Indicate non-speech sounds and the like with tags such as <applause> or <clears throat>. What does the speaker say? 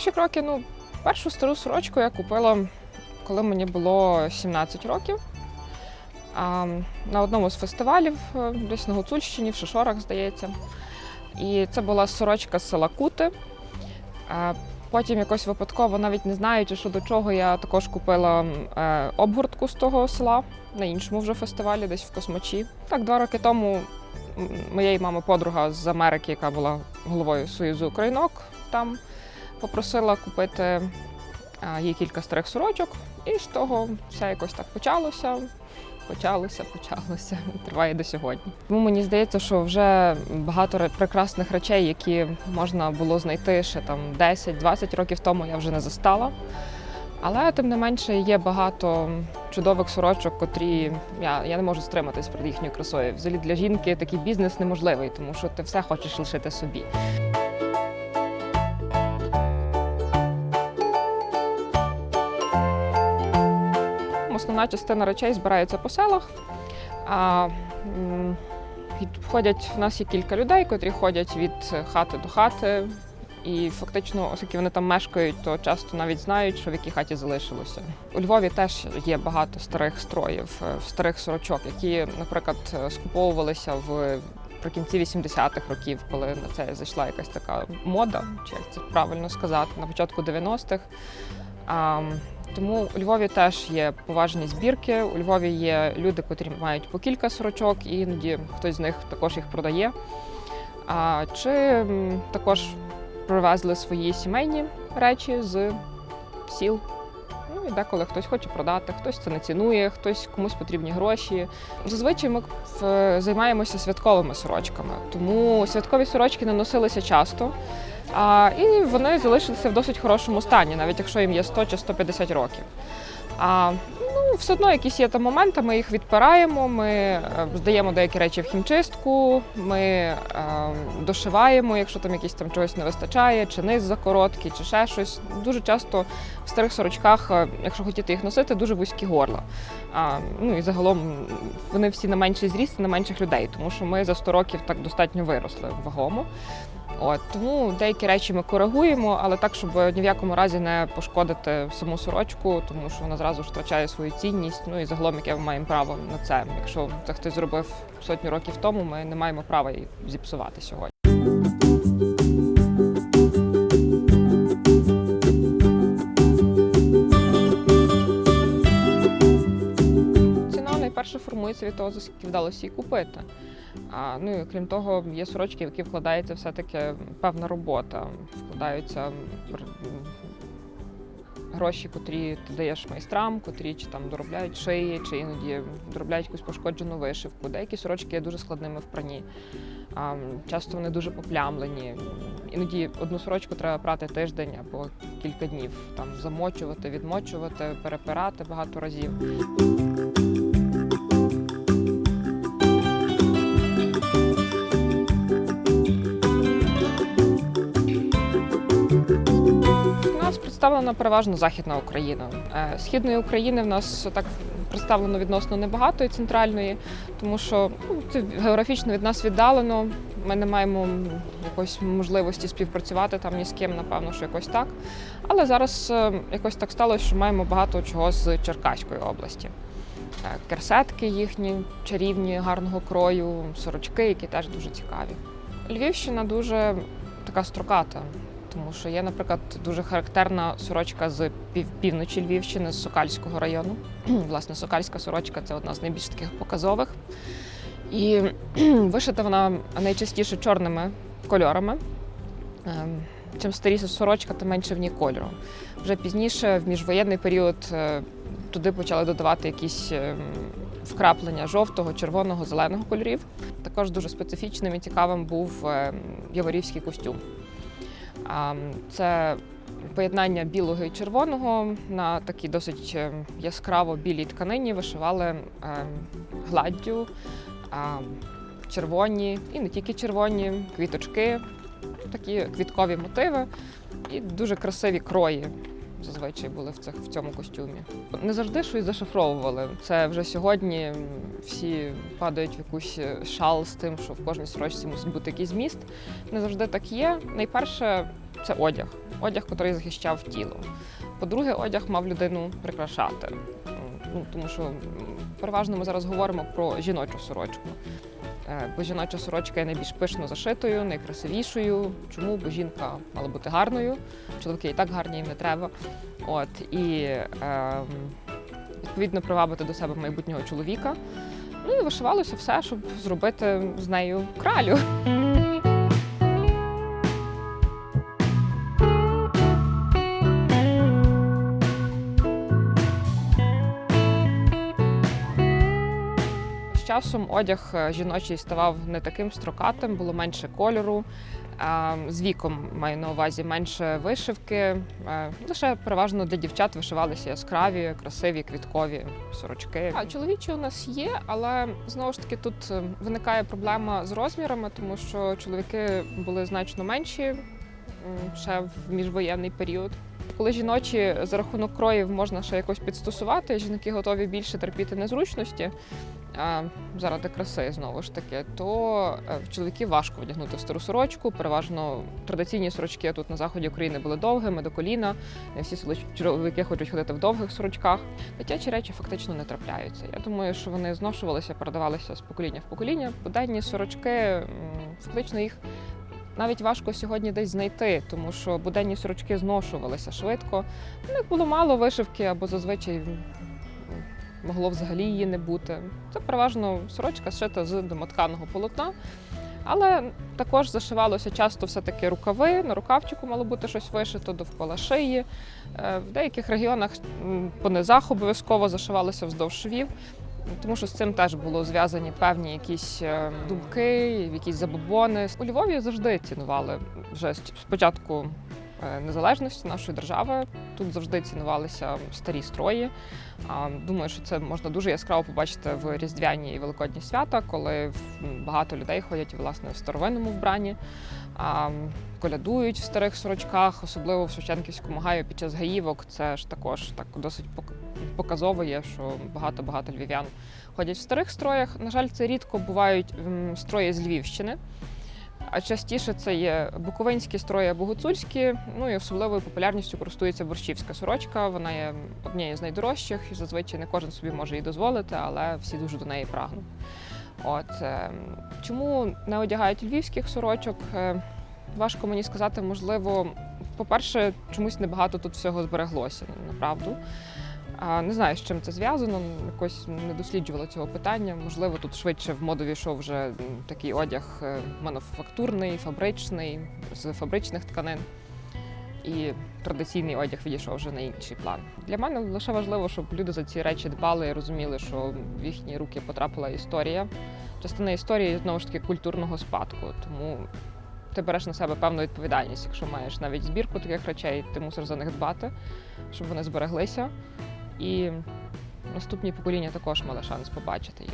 Перші кроки, ну, першу стару сорочку я купила, коли мені було 17 років. А, на одному з фестивалів, е, десь на Гуцульщині, в Шишорах, здається. І це була сорочка з села Кути. А потім якось випадково, навіть не знаючи, що до чого, я також купила е, обгортку з того села на іншому вже фестивалі, десь в Космачі. Так, два роки тому моєї мами подруга з Америки, яка була головою Союзу Українок, там попросила купити а, їй кілька старих сорочок, і з того все якось так почалося. Почалося, почалося, <laughs> триває до сьогодні. Тому мені здається, що вже багато ре- прекрасних речей, які можна було знайти ще там 10-20 років тому, я вже не застала. Але тим не менше є багато чудових сорочок, котрі я, я не можу стриматись перед їхньою красою. Взагалі для жінки такий бізнес неможливий, тому що ти все хочеш лишити собі. Основна частина речей збирається по селах. А, м, ходять, в нас є кілька людей, котрі ходять від хати до хати. І фактично, оскільки вони там мешкають, то часто навіть знають, що в якій хаті залишилося. У Львові теж є багато старих строїв, е, старих сорочок, які, наприклад, е, скуповувалися в прикінці 80-х років, коли на це зайшла якась така мода, чи як це правильно сказати, на початку 90-х. Тому у Львові теж є поважні збірки. У Львові є люди, котрі мають по кілька сорочок, і іноді хтось з них також їх продає. А, чи також привезли свої сімейні речі з сіл. Ну і деколи хтось хоче продати, хтось це не цінує, хтось комусь потрібні гроші. Зазвичай ми займаємося святковими сорочками, тому святкові сорочки не носилися часто. А, і вони залишилися в досить хорошому стані, навіть якщо їм є 100 чи 150 років. А, ну, все одно якісь є там моменти, ми їх відпираємо, ми е, здаємо деякі речі в хімчистку, ми е, дошиваємо, якщо там якісь там чогось не вистачає, чи низ закороткий, чи ще щось. Дуже часто в старих сорочках, е, якщо хотіти їх носити, дуже вузькі горла. А, ну і загалом вони всі на менший зріст, на менших людей, тому що ми за 100 років так достатньо виросли вагомо. От тому деякі речі ми коригуємо, але так, щоб ні в якому разі не пошкодити саму сорочку, тому що вона зразу втрачає свою цінність. Ну і загалом, яке ми маємо право на це. Якщо це хтось зробив сотню років тому, ми не маємо права її зіпсувати сьогодні. Ціна найперше формується від того, за скільки вдалося її купити. А, ну і крім того, є сорочки, в які вкладається все-таки певна робота. Вкладаються гроші, котрі ти даєш майстрам, котрі чи там доробляють шиї, чи іноді доробляють якусь пошкоджену вишивку. Деякі сорочки є дуже складними в прані. А, часто вони дуже поплямлені. Іноді одну сорочку треба прати тиждень або кілька днів. Там замочувати, відмочувати, перепирати багато разів. Представлена переважно Західна Україна. Е, Східної України в нас так представлено відносно небагато і центральної, тому що ну, це географічно від нас віддалено. Ми не маємо якоїсь можливості співпрацювати там ні з ким, напевно, що якось так. Але зараз е, якось так сталося, що маємо багато чого з Черкаської області. Е, Керсетки їхні чарівні, гарного крою, сорочки, які теж дуже цікаві. Львівщина дуже така строката, тому що є, наприклад, дуже характерна сорочка з пів- півночі Львівщини, з Сокальського району. <clears throat> Власне, Сокальська сорочка це одна з найбільш таких показових. І <clears throat> вишита вона найчастіше чорними кольорами. Ем, Чим старіша сорочка, тим менше в ній кольору. Вже пізніше, в міжвоєнний період, е, туди почали додавати якісь ем, вкраплення жовтого, червоного, зеленого кольорів. Також дуже специфічним і цікавим був ем, яворівський костюм. Це поєднання білого і червоного на такій досить ем, яскраво білій тканині вишивали ем, гладдю, червоні і не тільки червоні, квіточки, такі квіткові мотиви і дуже красиві крої. Зазвичай були в цих в цьому костюмі. Не завжди щось зашифровували. Це вже сьогодні всі падають в якусь е, шал з тим, що в кожній сорочці мусить бути якийсь зміст. Не завжди так є. Найперше це одяг. одяг, який захищав тіло. По-друге, одяг мав людину прикрашати. Ну, тому що переважно ми зараз говоримо про жіночу сорочку. Е, Бо жіноча сорочка є найбільш пишно зашитою, найкрасивішою. Чому? Бо жінка мала бути гарною, чоловіки і так гарні їм не треба. От і ем, відповідно привабити до себе майбутнього чоловіка. Ну і вишивалося все, щоб зробити з нею кралю. Часом одяг е, жіночий ставав не таким строкатим, було менше кольору. З віком маю на увазі менше вишивки. Е, Лише переважно для дівчат вишивалися яскраві, красиві, квіткові сорочки. А чоловічі у нас є, але знову ж таки тут е, виникає проблема з розмірами, тому що чоловіки були значно менші ще в міжвоєнний період. Коли жіночі за рахунок кроїв можна ще якось підстосувати, жінки готові більше терпіти незручності заради краси знову ж таки, то е, в чоловіків важко одягнути стару сорочку. Переважно традиційні сорочки тут на заході України були довгими до коліна. Не всі чоловіки хочуть ходити в довгих сорочках. Дитячі речі фактично не трапляються. Я думаю, що вони зношувалися, передавалися з покоління в покоління. Буденні сорочки фактично їх. Навіть важко сьогодні десь знайти, тому що буденні сорочки зношувалися швидко. У них було мало вишивки або зазвичай могло взагалі її не бути. Це переважно сорочка зшита з домотканого полотна. Але також зашивалося часто все-таки рукави. На рукавчику мало бути щось вишито довкола шиї. Е, В деяких регіонах по низах обов'язково зашивалося вздовж швів. Тому що з цим теж було зв'язані певні якісь е, думки, якісь забобони. У Львові завжди цінували вже з початку е, незалежності нашої держави. Тут завжди цінувалися старі строї. Думаю, що це можна дуже яскраво побачити в різдвяні і великодні свята, коли багато людей ходять власне в старовинному вбранні, колядують в старих сорочках, особливо в Шевченківському гаю під час гаївок. Це ж також так досить показово є, що багато-багато львів'ян ходять в старих строях. На жаль, це рідко бувають строї з Львівщини. А частіше це є буковинські строї або гуцульські. Ну і особливою популярністю користується борщівська сорочка. Вона є однією з найдорожчих, і зазвичай не кожен собі може її дозволити, але всі дуже до неї прагнуть. От ем, чому не одягають львівських сорочок? Е, Важко мені сказати, можливо, по-перше, чомусь небагато тут всього збереглося, направду. Не знаю, з чим це зв'язано, якось не досліджувала цього питання. Можливо, тут швидше в моду війшов вже такий одяг е, мануфактурний, фабричний, з фабричних тканин. І традиційний одяг відійшов вже на інший план. Для мене лише важливо, щоб люди за ці речі дбали і розуміли, що в їхні руки потрапила історія. Частина історії знову ж таки культурного спадку. Тому ти береш на себе певну відповідальність. Якщо маєш навіть збірку таких речей, ти мусиш за них дбати, щоб вони збереглися. І наступні покоління також мали шанс побачити їх.